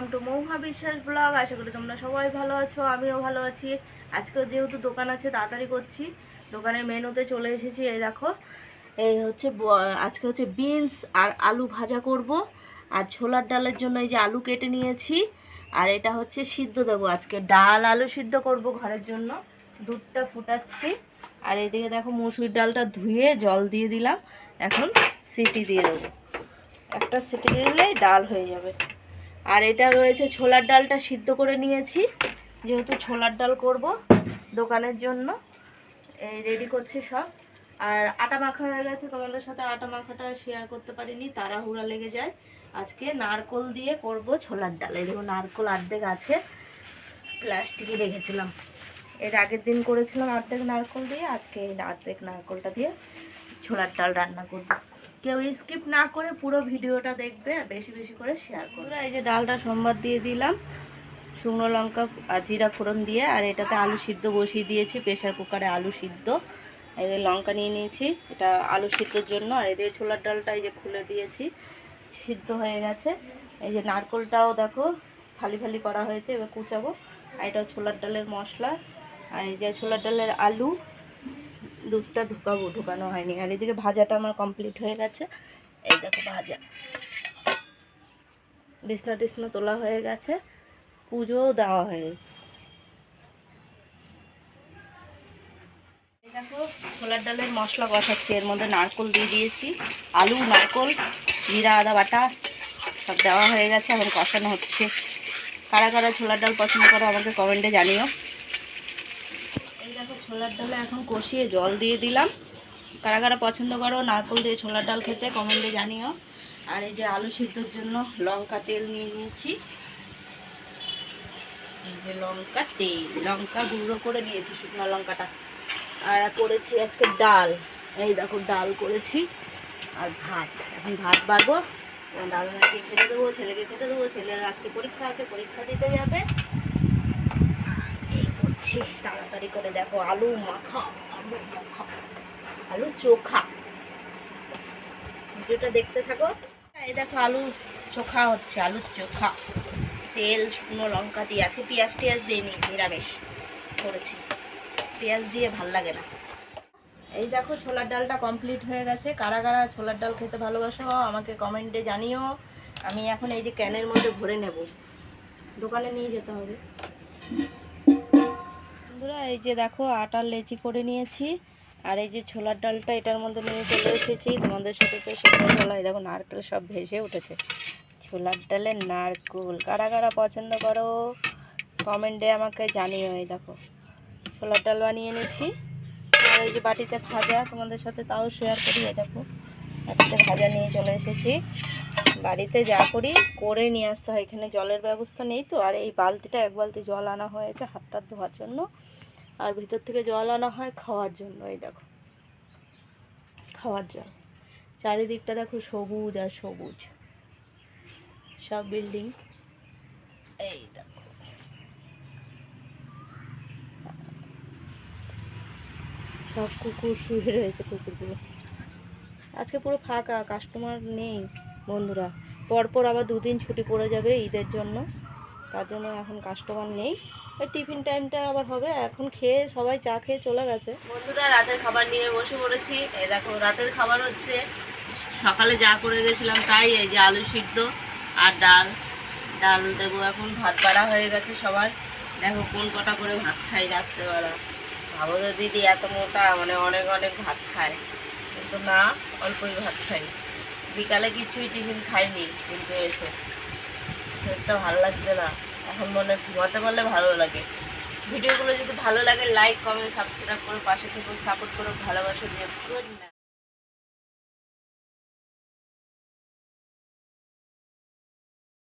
Welcome to Mahua বিশ্বাস blog. আশা করি তোমরা সবাই ভালো আছো, আমিও ভালো আছি। আজকে যেহেতু দোকান আছে, তাড়াতাড়ি করছি। দোকানের মেনুতে চলে এসেছি, এই দেখো। এই হচ্ছে আজকে হচ্ছে বিনস আর আলু ভাজা করব। আর ছোলার ডালের জন্য এই যে আলু কেটে নিয়েছি। আর এটা হচ্ছে সিদ্ধ দেবো। আজকে ডাল আলু সিদ্ধ করব ঘরের জন্য। দুধটা ফুটাচ্ছি। আর এদিকে দেখো মুসুর ডালটা ধুয়ে জল দিয়ে দিলাম। এখন সিটি দিয়ে দেবো। একটা সিটি দিলেই ডাল হয়ে যাবে। আর এটা রয়েছে ছোলার ডালটা সিদ্ধ করে নিয়েছি। যেহেতু ছোলার ডাল করব দোকানের জন্য। এই রেডি করছি সব। আর আটা মাখা হয়ে গেছে, তোমাদের সাথে আটা মাখাটা শেয়ার করতে পারিনি, তাড়াহুড়া লেগে যায়। আজকে নারকোল দিয়ে করব ছোলার ডাল। এই দেখো নারকোল অর্ধেক আছে, প্লাস্টিকে রেখেছিলাম। এর আগের দিন করেছিলাম অর্ধেক নারকোল দিয়ে, আজকে এই অর্ধেক নারকোলটা দিয়ে ছোলার ডাল রান্না করব। কেউ স্কিপ না করে পুরো ভিডিওটা দেখবে আর বেশি বেশি করে শেয়ার করবে। এই যে ডালটা সোমবার দিয়ে দিলাম, শুকনো লঙ্কা আর জিরা ফোড়ন দিয়ে, আর এটাতে আলু সিদ্ধ বসিয়ে দিয়েছি প্রেশার কুকারে আলু সিদ্ধ। এদের লঙ্কা নিয়ে নিয়েছি, এটা আলু সিদ্ধর জন্য, আর এদিকে ছোলার ডালটা এই যে খুলে দিয়েছি, সিদ্ধ হয়ে গেছে। এই যে নারকোলটাও দেখো, ফালি ফালি করা হয়েছে, এবার কুচাবো। আর এটা ছোলার ডালের মশলা। আর এই যে ছোলার ডালের আলু দুধটা ঢুকাবো, ঢুকানো হয়নি। আর এদিকে ভাজাটা আমার কমপ্লিট হয়ে গেছে। এই দেখো ভাজা। বিছনা টিসনা তোলা হয়ে গেছে। পুজোও দেওয়া হয়ে। দেখো, ছোলার ডালের মশলা কষাচ্ছি। এর মধ্যে নারকোল দিয়ে দিয়েছি। আলু, নারকোল, জিরা, আদা বাটা সব দেওয়া হয়ে গেছে। এখন কষানো হচ্ছে। কারা কারা ছোলার ডাল পছন্দ করো আমাকে কমেন্টে জানিও। দেখো, ছোলার ডালে এখন কষিয়ে জল দিয়ে দিলাম। কারা কারা পছন্দ করো, নারকল দিয়ে ছোলার ডাল খেতে কমেন্টে জানিও। আর এই যে আলু সিদ্ধর জন্য লঙ্কা তেল নিয়ে নিয়েছি। যে লঙ্কা তেল, লঙ্কা গুঁড়ো করে নিয়েছি শুকনো লঙ্কাটা। আর করেছি আজকে ডাল। এই দেখো, ডাল করেছি আর ভাত। এখন ভাত বাড়বো। ডাল খেতে দেবো, ছেলেকে খেতে দেবো, ছেলের আজকে পরীক্ষা আছে, পরীক্ষা দিতে যাবে। করছি তাড়াতাড়ি করে দেখো, আলু মাখা আলু মাখা, আলু চোখা। ভিডিওটা দেখতে থাকো। এই দেখো, আলু চোখা হচ্ছে আলুর চোখা। তেল, শুকনো লঙ্কা দিয়ে আছে, পেঁয়াজ টিয়াজ দিইনি নিরামিষ করেছি। পেঁয়াজ দিয়ে ভালো লাগে না। এই দেখো, ছোলার ডালটা কমপ্লিট হয়ে গেছে। কারা কারা ছোলার ডাল খেতে ভালোবাসো, আমাকে কমেন্টে জানিও। আমি এখন এই যে ক্যানের মধ্যে ভরে নেব। দোকানে নিয়ে যেতে হবে। বন্ধুরা, এই যে দেখো আটার লেচি করে নিয়েছি, আর এই যে ছোলার ডালটা এটার মধ্যে নিয়ে চলে এসেছি। তোমাদের সাথে তো সেটা চলা এই দেখো নারকেল সব ভেসে উঠেছে। ছোলার ডালের নারকেল, কারা কারা পছন্দ করো? কমেন্টে আমাকে জানিও, এই দেখো। ছোলার ডাল বানিয়ে নিচ্ছি আর এই যে বাটিতে ভাজা, তোমাদের সাথে তাও শেয়ার করি, এই দেখো। বাটিতে ভাজা নিয়ে চলে এসেছি। বাড়িতে যা করি, করে নিয়ে আসতে হয়। এখানে জলের ব্যবস্থা নেই তো, আর এই বালতিটা, এক বালতি জল আনা হয়েছে হাত টাত ধোয়ার জন্য। আর ভিতর থেকে জল আনা হয় খাওয়ার জন্য, এই দেখো। খাওয়ার জল। চারিদিকটা দেখো সবুজ আর সবুজ। সব বিল্ডিং। এই দেখো। সব কুকুর শুয়ে রয়েছে কুকুরগুলো। আজকে পুরো ফাঁকা কাস্টমার নেই বন্ধুরা। পরপর আবার দুদিন ছুটি পড়ে যাবে ঈদের জন্য। তার জন্য এখন কাস্টমার নেই। টিফিন টাইমটা আবার হবে। এখন খেয়ে সবাই চা খেয়ে চলে গেছে। বন্ধুরা, রাতের খাবার নিয়ে বসে পড়েছি। এই দেখো, রাতের খাবার হচ্ছে সকালে যা করে গেছিলাম তাই এই যে আলু সিদ্ধ আর ডাল। ডাল দেবো এখন, ভাত বাড়া হয়ে গেছে সবার। দেখো কোন কটা করে ভাত খাই রাত্রেবেলা। ভাবো তো দিদি, এত মোটা মানে অনেক অনেক ভাত খায়। কিন্তু না, অল্পই ভাত খাই। বিকালে কিছুই টিফিন খাইনি, কিন্তু এসে। শরীরটা ভালো লাগছে না। এখন মনে ঘুমাতে পারলে ভালো লাগে। ভিডিওগুলো যদি ভালো লাগে লাইক কমেন্ট সাবস্ক্রাইব করে পাশে থেকে সাপোর্ট করো ভালোবাসা দিয়ে